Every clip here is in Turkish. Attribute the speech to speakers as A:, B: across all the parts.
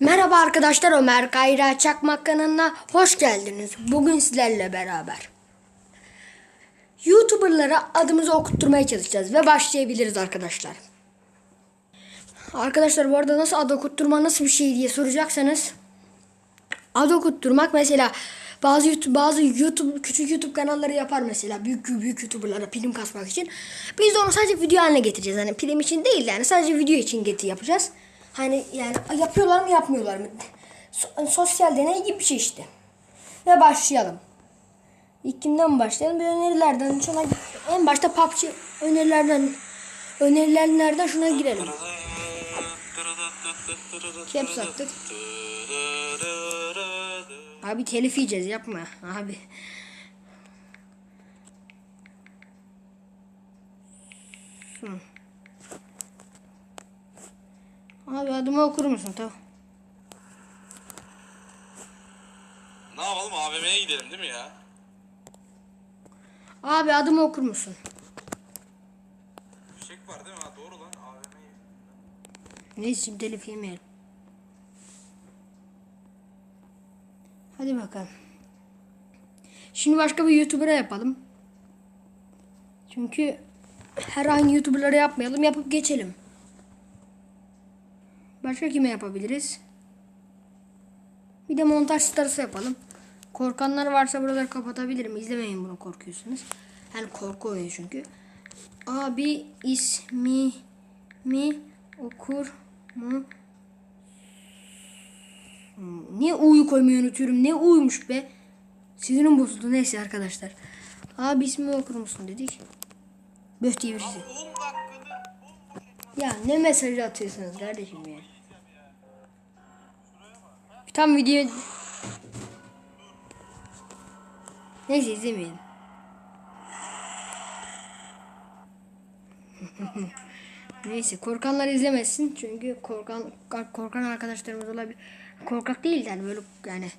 A: Merhaba arkadaşlar Ömer Kayra Çakmak kanalına hoş geldiniz. Bugün sizlerle beraber YouTuber'lara adımızı okutturmaya çalışacağız ve başlayabiliriz arkadaşlar. Arkadaşlar bu arada nasıl ad okutturma nasıl bir şey diye soracaksanız ad okutturmak mesela bazı YouTube, bazı YouTube küçük YouTube kanalları yapar mesela büyük büyük YouTuber'lara prim kasmak için. Biz de onu sadece video haline getireceğiz. Hani prim için değil yani sadece video için getir yapacağız. Hani yani yapıyorlar mı yapmıyorlar mı? So- sosyal deney gibi bir şey işte. Ve başlayalım. İlk kimden başlayalım? Bir önerilerden şuna en başta PUBG önerilerden önerilenlerden şuna girelim. Caps attık. Abi telif yiyeceğiz yapma abi. Hı. Abi adımı okur musun tamam.
B: Ne yapalım AVM'ye gidelim değil mi ya?
A: Abi adımı okur musun?
B: Fişek var değil mi? Ha, doğru lan AVM'ye.
A: Neyse şimdi telif yemeyelim. Hadi bakalım. Şimdi başka bir YouTuber'a yapalım. Çünkü her aynı YouTuber'lara yapmayalım. Yapıp geçelim. Başka kime yapabiliriz? Bir de montaj starısı yapalım. Korkanlar varsa buraları kapatabilirim. İzlemeyin bunu korkuyorsunuz. Yani korku oyunu çünkü. Abi ismi mi okur mu? Hmm, Niye u'yu koymayı unutuyorum? Ne u'ymuş be? Sinirim bozuldu. Neyse arkadaşlar. Abi ismi okur musun dedik. Böh diye birisi.
B: 10 dakikada
A: Ya ne mesajı atıyorsunuz kardeşim ya? Tam video... Neyse izlemeyin. Neyse korkanlar izlemesin çünkü korkan korkan arkadaşlarımız olabilir. Korkak değil yani böyle yani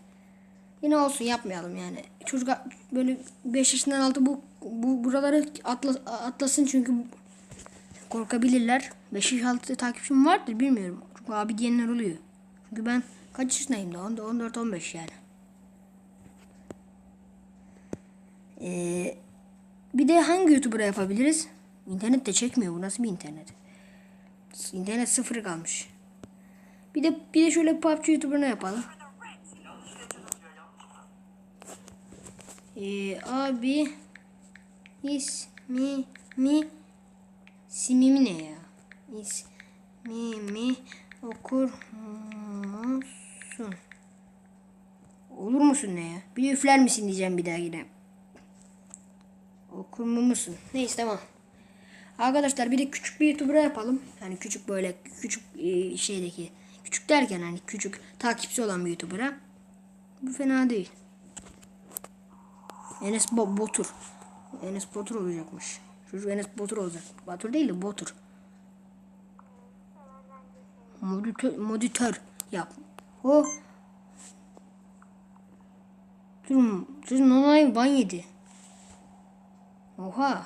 A: yine olsun yapmayalım yani. Çocuk böyle 5 yaşından altı bu bu buraları atla, atlasın çünkü korkabilirler. 5 yaş altı takipçim vardır bilmiyorum. Çünkü abi diyenler oluyor. Çünkü ben kaç yaşındayım da 14 15 yani. Ee, bir de hangi YouTuber'a yapabiliriz? İnternet de çekmiyor bu nasıl bir internet? İnternet sıfır kalmış. Bir de bir de şöyle PUBG YouTuber'ına yapalım. Ee, abi ismi mi simimi ne ya? İsmimi okur musun? Olur musun ne ya? Bir de üfler misin diyeceğim bir daha yine. Okur mu musun? Neyse tamam. Arkadaşlar bir de küçük bir YouTuber'a yapalım. Yani küçük böyle küçük e, şeydeki küçük derken hani küçük takipçi olan bir YouTuber'a. Bu fena değil. Enes Bo Botur. Enes Botur olacakmış. Çocuk Enes Botur olacak. Batur değil de Botur. Moditör, moditör yap. O. Durun. Durun onay ban yedi. Oha.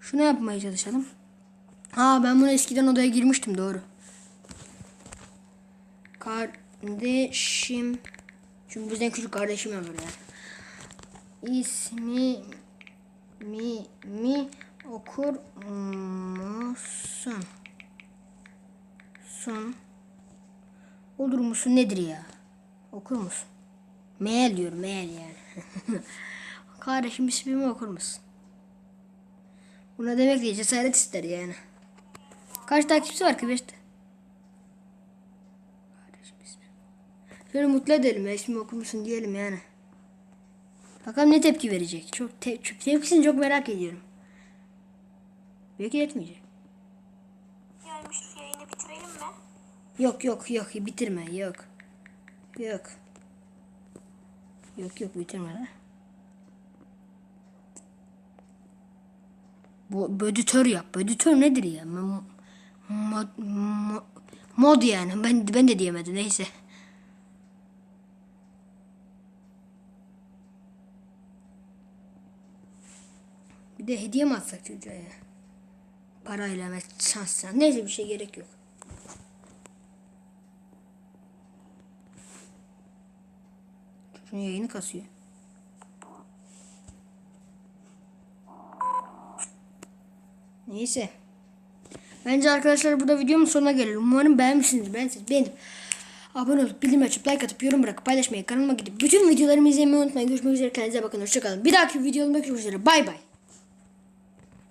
A: Şunu yapmaya çalışalım. Ha ben bunu eskiden odaya girmiştim doğru. Kardeşim. Çünkü bizden küçük kardeşim olur yani. İsmi mi mi okur musun? Sun. Olur musun nedir ya? Okur musun? Mail diyorum mail yani. Kardeşim ismimi okur musun? Buna demek diye cesaret ister yani. Kaç takipçisi var ki beşte? İsmi. Şöyle mutlu edelim ya ismimi okur musun diyelim yani. Bakalım ne tepki verecek. Çok te tepkisini çok merak ediyorum. Belki etmeyecek.
C: Gelmiş yayını bitirelim mi?
A: Yok yok yok bitirme yok. Yok. Yok yok bitirme lan. Bu bödütör yap. Bödütör nedir ya? Mo- Mod, mo- mod yani. Ben ben de diyemedim neyse. Bir de hediye mi atsak çocuğa ya? Parayla şansla. Neyse bir şey gerek yok. Çocuğun yayını kasıyor. Neyse. Bence arkadaşlar burada videomun sonuna gelelim. Umarım beğenmişsinizdir. Ben beğendim. Abone olup bildirim açıp like atıp yorum bırakıp paylaşmayı kanalıma gidip bütün videolarımı izlemeyi unutmayın. Görüşmek üzere kendinize bakın. Hoşçakalın. Bir dahaki videomda görüşmek üzere. Bay bay.